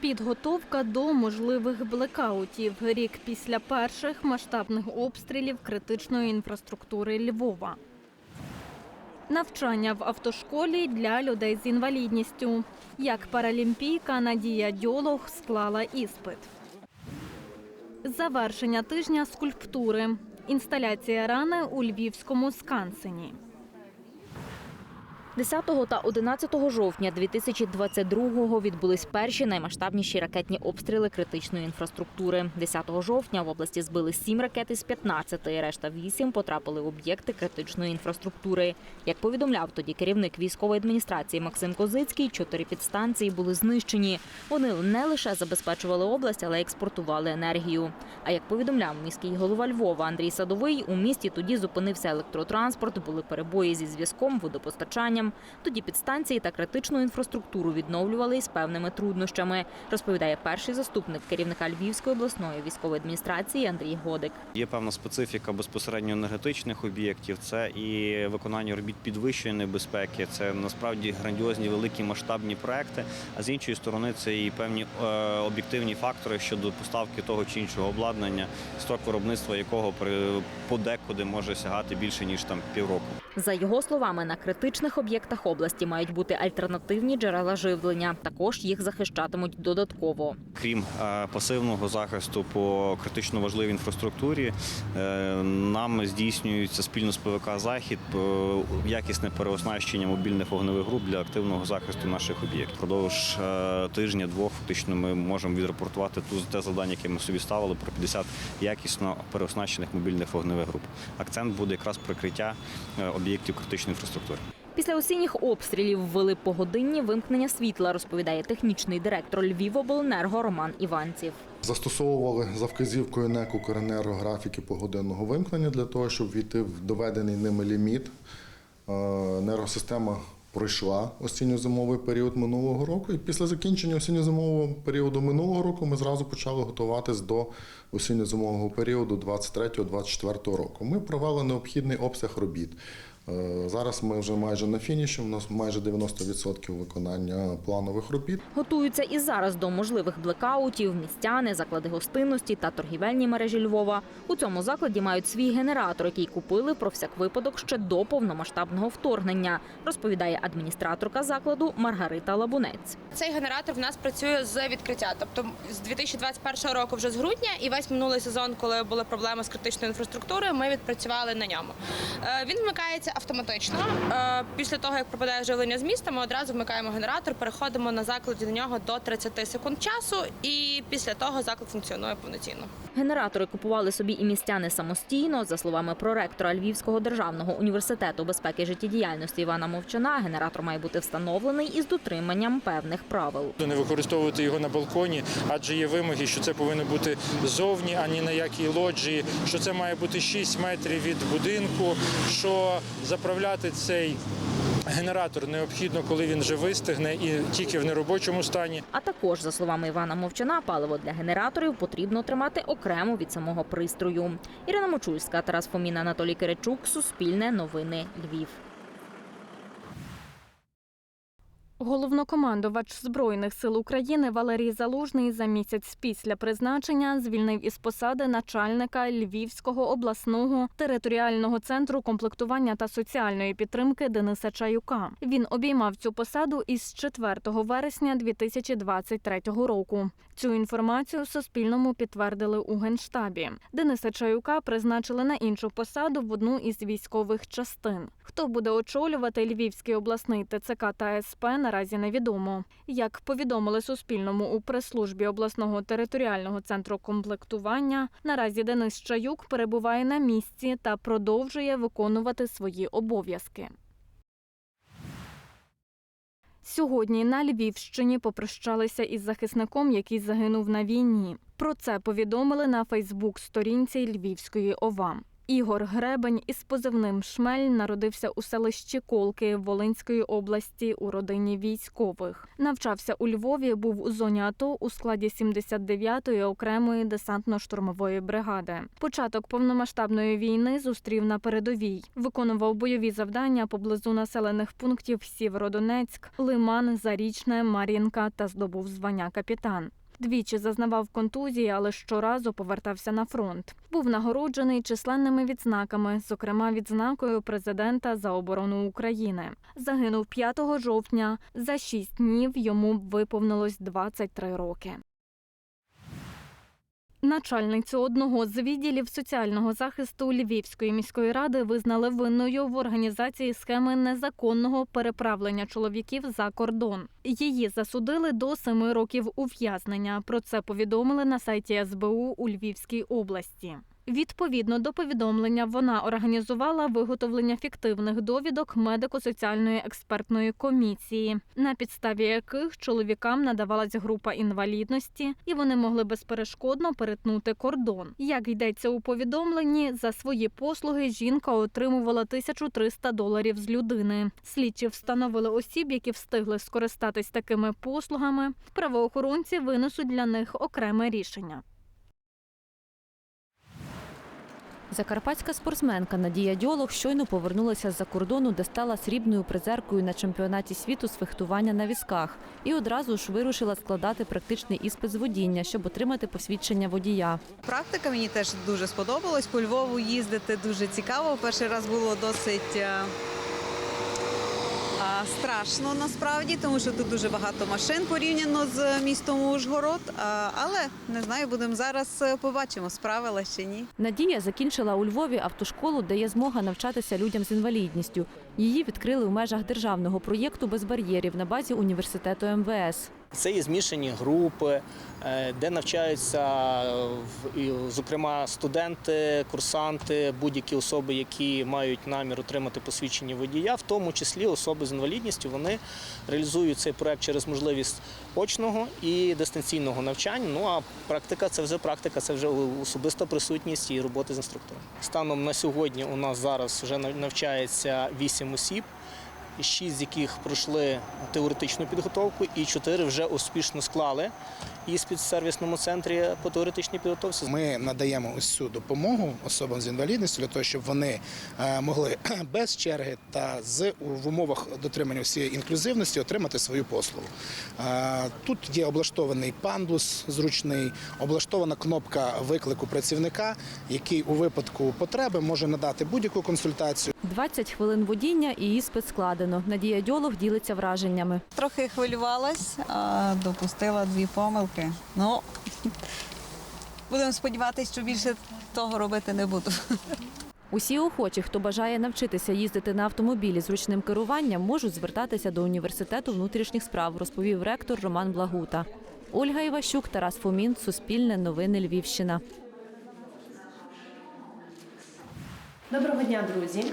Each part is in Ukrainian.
Підготовка до можливих блекаутів рік після перших масштабних обстрілів критичної інфраструктури Львова. Навчання в автошколі для людей з інвалідністю. Як паралімпійка Надія Дьолог склала іспит. Завершення тижня скульптури. Інсталяція рани у львівському скансені. 10 та 11 жовтня 2022-го відбулись перші наймасштабніші ракетні обстріли критичної інфраструктури. 10 жовтня в області збили 7 ракет із 15, решта 8 потрапили в об'єкти критичної інфраструктури. Як повідомляв тоді керівник військової адміністрації Максим Козицький, чотири підстанції були знищені. Вони не лише забезпечували область, але й експортували енергію. А як повідомляв міський голова Львова Андрій Садовий, у місті тоді зупинився електротранспорт, були перебої зі зв'язком, водопостачанням. Тоді підстанції та критичну інфраструктуру відновлювали із певними труднощами, розповідає перший заступник керівника Львівської обласної військової адміністрації Андрій Годик. Є певна специфіка безпосередньо енергетичних об'єктів. Це і виконання робіт підвищеної безпеки. Це насправді грандіозні великі масштабні проекти. А з іншої сторони, це і певні е, об'єктивні фактори щодо поставки того чи іншого обладнання, строк виробництва якого подекуди може сягати більше ніж там півроку. За його словами, на критичних об'єктах області мають бути альтернативні джерела живлення. Також їх захищатимуть додатково. Крім е, пасивного захисту по критично важливій інфраструктурі, е, нам здійснюється спільно з ПВК Захід е, якісне переоснащення мобільних вогневих груп для активного захисту наших об'єктів. Продовж тижня-двох фактично ми можемо відрапортувати ту те завдання, яке ми собі ставили про 50 якісно переоснащених мобільних вогневих груп. Акцент буде якраз прикриття об'єктів критичної інфраструктури. Після осінніх обстрілів ввели погодинні вимкнення світла, розповідає технічний директор Львівобленерго Роман Іванців. Застосовували за вказівкою НЕК «Укренерго» графіки погодинного вимкнення для того, щоб війти в доведений ними ліміт. Е, Енергосистема пройшла осінньо-зимовий період минулого року, і після закінчення осінньо-зимового періоду минулого року ми зразу почали готуватись до осінньо-зимового періоду 23-24 року. Ми провели необхідний обсяг робіт. Е, Зараз ми вже майже на фініші. У нас майже 90% виконання планових робіт. Готуються і зараз до можливих блекаутів. Містяни, заклади гостинності та торгівельні мережі Львова. У цьому закладі мають свій генератор, який купили про всяк випадок ще до повномасштабного вторгнення, розповідає адміністраторка закладу Маргарита Лабунець. Цей генератор в нас працює з відкриття, тобто з 2021 року, вже з грудня, і весь минулий сезон, коли були проблеми з критичною інфраструктурою, ми відпрацювали на ньому. Е, Він вмикається автоматично. Після того, як пропадає живлення з міста, ми одразу вмикаємо генератор, переходимо на закладі до нього до 30 секунд часу, і після того заклад функціонує повноцінно. Генератори купували собі і містяни самостійно. За словами проректора Львівського державного університету безпеки життєдіяльності Івана Мовчана, генератор має бути встановлений із дотриманням певних правил. не використовувати його на балконі, адже є вимоги, що це повинно бути зовні, а ні на якій лоджії, що це має бути 6 метрів від будинку, що заправляти цей генератор необхідно, коли він вже вистигне і тільки в неробочому стані. А також, за словами Івана Мовчана, паливо для генераторів потрібно тримати окремо від самого пристрою. Ірина Мочульська, Тарас Фомін, Анатолій Киричук, Суспільне новини Львів. Головнокомандувач Збройних сил України Валерій Залужний за місяць після призначення звільнив із посади начальника Львівського обласного територіального центру комплектування та соціальної підтримки Дениса Чаюка. Він обіймав цю посаду із 4 вересня 2023 року. Цю інформацію Суспільному підтвердили у генштабі. Дениса Чаюка призначили на іншу посаду в одну із військових частин. Хто буде очолювати Львівський обласний ТЦК та СП, наразі невідомо. Як повідомили Суспільному у прес-службі обласного територіального центру комплектування, наразі Денис Чаюк перебуває на місці та продовжує виконувати свої обов'язки. Сьогодні на Львівщині попрощалися із захисником, який загинув на війні. Про це повідомили на Фейсбук-сторінці Львівської ОВА. Ігор Гребень із позивним Шмель народився у селищі Колки Волинської області у родині військових. Навчався у Львові, був у зоні АТО у складі 79-ї окремої десантно-штурмової бригади. Початок повномасштабної війни зустрів на передовій. Виконував бойові завдання поблизу населених пунктів Сєвєродонецьк, Лиман, Зарічне, Мар'їнка та здобув звання капітан. Двічі зазнавав контузії, але щоразу повертався на фронт. Був нагороджений численними відзнаками, зокрема відзнакою президента за оборону України. Загинув 5 жовтня. За шість днів йому виповнилось 23 роки. Начальницю одного з відділів соціального захисту Львівської міської ради визнали винною в організації схеми незаконного переправлення чоловіків за кордон. Її засудили до семи років ув'язнення. Про це повідомили на сайті СБУ у Львівській області. Відповідно до повідомлення, вона організувала виготовлення фіктивних довідок медико-соціальної експертної комісії, на підставі яких чоловікам надавалась група інвалідності, і вони могли безперешкодно перетнути кордон. Як йдеться у повідомленні, за свої послуги жінка отримувала 1300 доларів з людини. Слідчі встановили осіб, які встигли скористатись такими послугами. Правоохоронці винесуть для них окреме рішення. Закарпатська спортсменка Надія Дьолох щойно повернулася з-за кордону, де стала срібною призеркою на чемпіонаті світу з фехтування на візках, і одразу ж вирушила складати практичний іспит з водіння, щоб отримати посвідчення водія. Практика мені теж дуже сподобалась. По Львову їздити дуже цікаво. Перший раз було досить е, страшно насправді, тому що тут дуже багато машин порівняно з містом Ужгород. Але не знаю, будемо зараз е, побачимо, справила чи ні. Надія закінчила у Львові автошколу, де є змога навчатися людям з інвалідністю. Її відкрили у межах державного проєкту без бар'єрів на базі університету МВС. Це є змішані групи, е, де навчаються, зокрема, студенти, курсанти, будь-які особи, які мають намір отримати посвідчення водія, в тому числі особи з інвалідністю. Вони реалізують цей проект через можливість очного і дистанційного навчання. Ну а практика це вже практика, це вже особиста присутність і роботи з інструктором. Станом на сьогодні у нас зараз вже навчається 8 осіб шість з яких пройшли теоретичну підготовку, і чотири вже успішно склали іспит в сервісному центрі по теоретичній підготовці. Ми надаємо ось цю допомогу особам з інвалідністю для того, щоб вони е, могли без черги та з в умовах дотримання всієї інклюзивності отримати свою послугу. Е, Тут є облаштований пандус зручний, облаштована кнопка виклику працівника, який у випадку потреби може надати будь-яку консультацію. 20 хвилин водіння і іспит складено. Надія Дьолох ділиться враженнями. Трохи хвилювалась, а допустила дві помилки. Ну будемо сподіватися, що більше того робити не буду. Усі охочі, хто бажає навчитися їздити на автомобілі з ручним керуванням, можуть звертатися до університету внутрішніх справ, розповів ректор Роман Благута. Ольга Іващук, Тарас Фомін, Суспільне новини Львівщина. Доброго дня, друзі.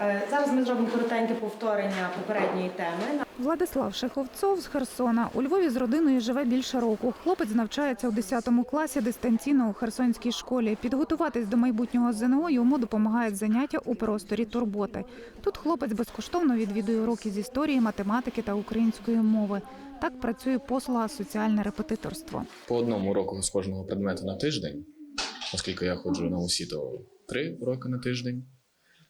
Е, Зараз ми зробимо коротеньке повторення попередньої теми. Владислав Шеховцов з Херсона у Львові з родиною живе більше року. Хлопець навчається у 10 класі дистанційно у Херсонській школі. Підготуватись до майбутнього ЗНО йому допомагають заняття у просторі турботи. Тут хлопець безкоштовно відвідує уроки з історії, математики та української мови. Так працює послуга соціальне репетиторство. по одному уроку з кожного предмету на тиждень, оскільки я ходжу на усі, то три уроки на тиждень,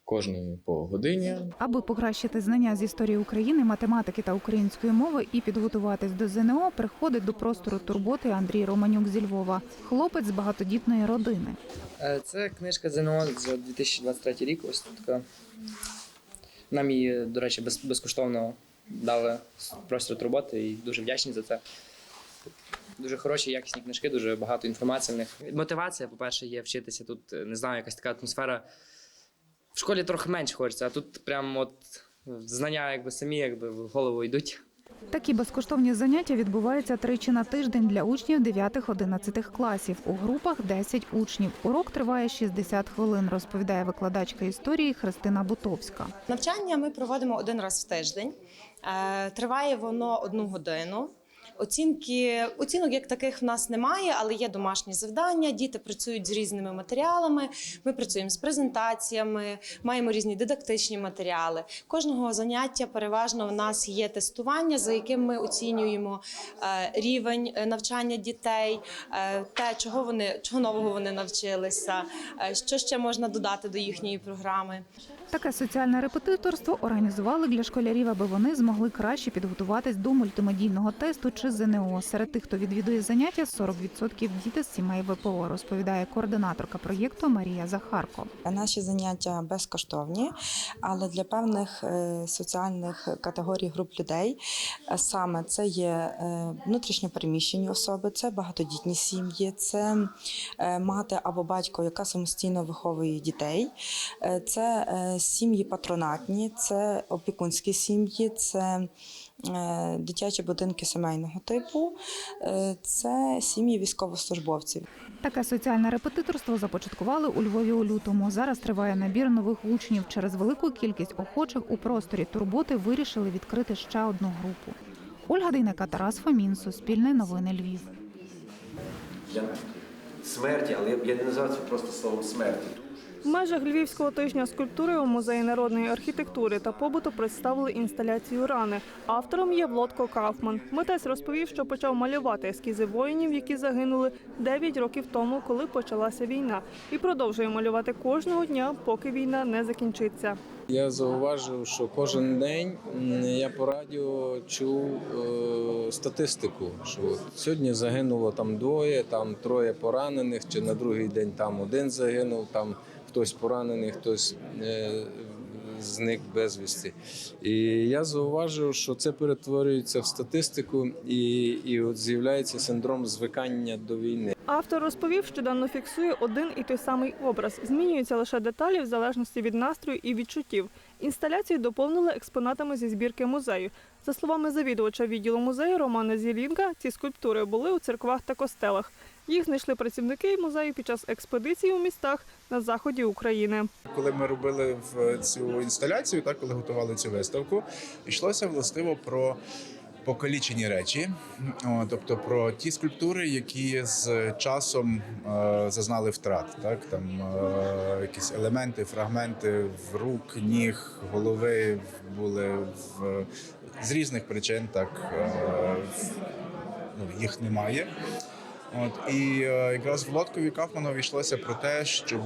кожний по годині. Аби покращити знання з історії України, математики та української мови і підготуватись до ЗНО, приходить до простору турботи Андрій Романюк зі Львова. Хлопець з багатодітної родини. Е, Це книжка ЗНО за 2023 рік. Ось така. Нам її, до речі, без, безкоштовно дали простір роботи і дуже вдячні за це. Дуже хороші, якісні книжки, дуже багато інформації в них. Мотивація, по-перше, є вчитися тут, е, не знаю, якась така атмосфера. В школі трохи менше хочеться, а тут прям от знання якби самі якби в голову йдуть. Такі безкоштовні заняття відбуваються тричі на тиждень для учнів 9-11 класів. У групах 10 учнів. Урок триває 60 хвилин, розповідає викладачка історії Христина Бутовська. Навчання ми проводимо один раз в тиждень. Е, Триває воно одну годину. Оцінки, оцінок як таких в нас немає, але є домашні завдання. Діти працюють з різними матеріалами. Ми працюємо з презентаціями, маємо різні дидактичні матеріали. Кожного заняття переважно в нас є тестування, за яким ми оцінюємо е, рівень е, навчання дітей, е, те, чого вони чого нового вони навчилися, що ще можна додати до їхньої програми. Таке соціальне репетиторство організували для школярів, аби вони змогли краще підготуватись до мультимедійного тесту чи ЗНО. Серед тих, хто відвідує заняття, 40% діти з сімей ВПО, розповідає координаторка проєкту Марія Захарко. Наші заняття безкоштовні, але для певних е, соціальних категорій груп людей е, саме це є е, внутрішньопереміщені особи, це багатодітні сім'ї, це мати або батько, яка самостійно виховує дітей, це сім'ї патронатні, це опікунські сім'ї, це дитячі будинки сімейного типу, е, це сім'ї військовослужбовців. Таке соціальне репетиторство започаткували у Львові у лютому. Зараз триває набір нових учнів. Через велику кількість охочих у просторі турботи вирішили відкрити ще одну групу. Ольга Дейнека, Тарас Фомін, Суспільне новини Львів. для смерті, але я я не називав це просто словом смерті. В межах Львівського тижня скульптури у музеї народної архітектури та побуту представили інсталяцію рани. Автором є Влодко Кауфман. Митець розповів, що почав малювати ескізи воїнів, які загинули 9 років тому, коли почалася війна, і продовжує малювати кожного дня, поки війна не закінчиться. Я зауважив, що кожен день я по радіо чув е, статистику, що сьогодні загинуло там двоє, там троє поранених, чи на другий день там один загинув, там хтось поранений, хтось е, зник безвісти. І я зауважив, що це перетворюється в статистику, і, і от з'являється синдром звикання до війни. Автор розповів, що давно фіксує один і той самий образ. Змінюються лише деталі в залежності від настрою і відчуттів. Інсталяцію доповнили експонатами зі збірки музею. За словами завідувача відділу музею Романа Зілінка, ці скульптури були у церквах та костелах. Їх знайшли працівники музею під час експедиції у містах на заході України. Коли ми робили в цю інсталяцію, так коли готували цю виставку, йшлося властиво про покалічені речі, тобто про ті скульптури, які з часом е, зазнали втрат, так там е, якісь елементи, фрагменти в рук, ніг, голови були в з різних причин, так е, ну, їх немає. От і е, якраз Володкові Кафманові йшлося про те, щоб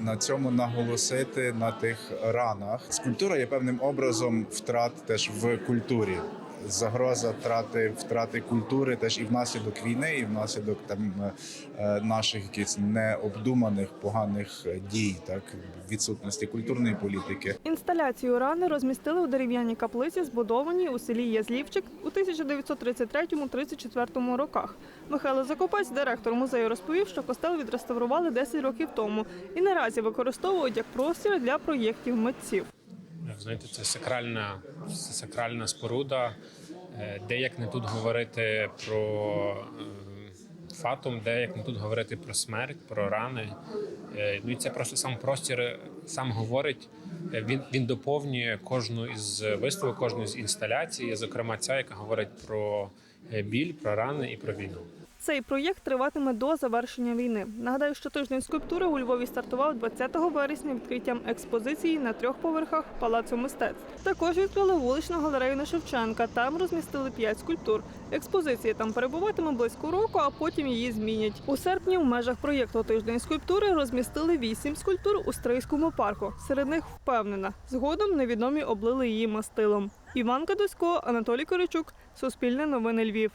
на цьому наголосити на тих ранах. Скульптура є певним образом втрат теж в культурі. Загроза втрати втрати культури теж і внаслідок війни, і внаслідок там е, наших якихось необдуманих поганих дій, так відсутності культурної політики. Інсталяцію рани розмістили у дерев'яній каплиці, збудованій у селі Язлівчик у 1933-34 роках. Михайло Закопець, директор музею, розповів, що костел відреставрували 10 років тому і наразі використовують як простір для проєктів митців. Знаєте, це сакральна, це сакральна споруда. Е, Де як не тут говорити про е, фатум, де як не тут говорити про смерть, про рани. Е, Ну і це просто сам простір сам говорить. Він, він доповнює кожну із виставок, кожну з інсталяцій, зокрема ця, яка говорить про біль, про рани і про війну. Цей проєкт триватиме до завершення війни. Нагадаю, що тиждень скульптури у Львові стартував 20 вересня відкриттям експозиції на трьох поверхах Палацу мистецтв. Також відкрили вуличну галерею на Шевченка. Там розмістили п'ять скульптур. Експозиція там перебуватиме близько року, а потім її змінять. У серпні в межах проєкту Тиждень скульптури розмістили вісім скульптур у Стрийському парку. Серед них впевнена. Згодом невідомі облили її мастилом. Іван Кадусько, Анатолій Коричук, Суспільне новини Львів.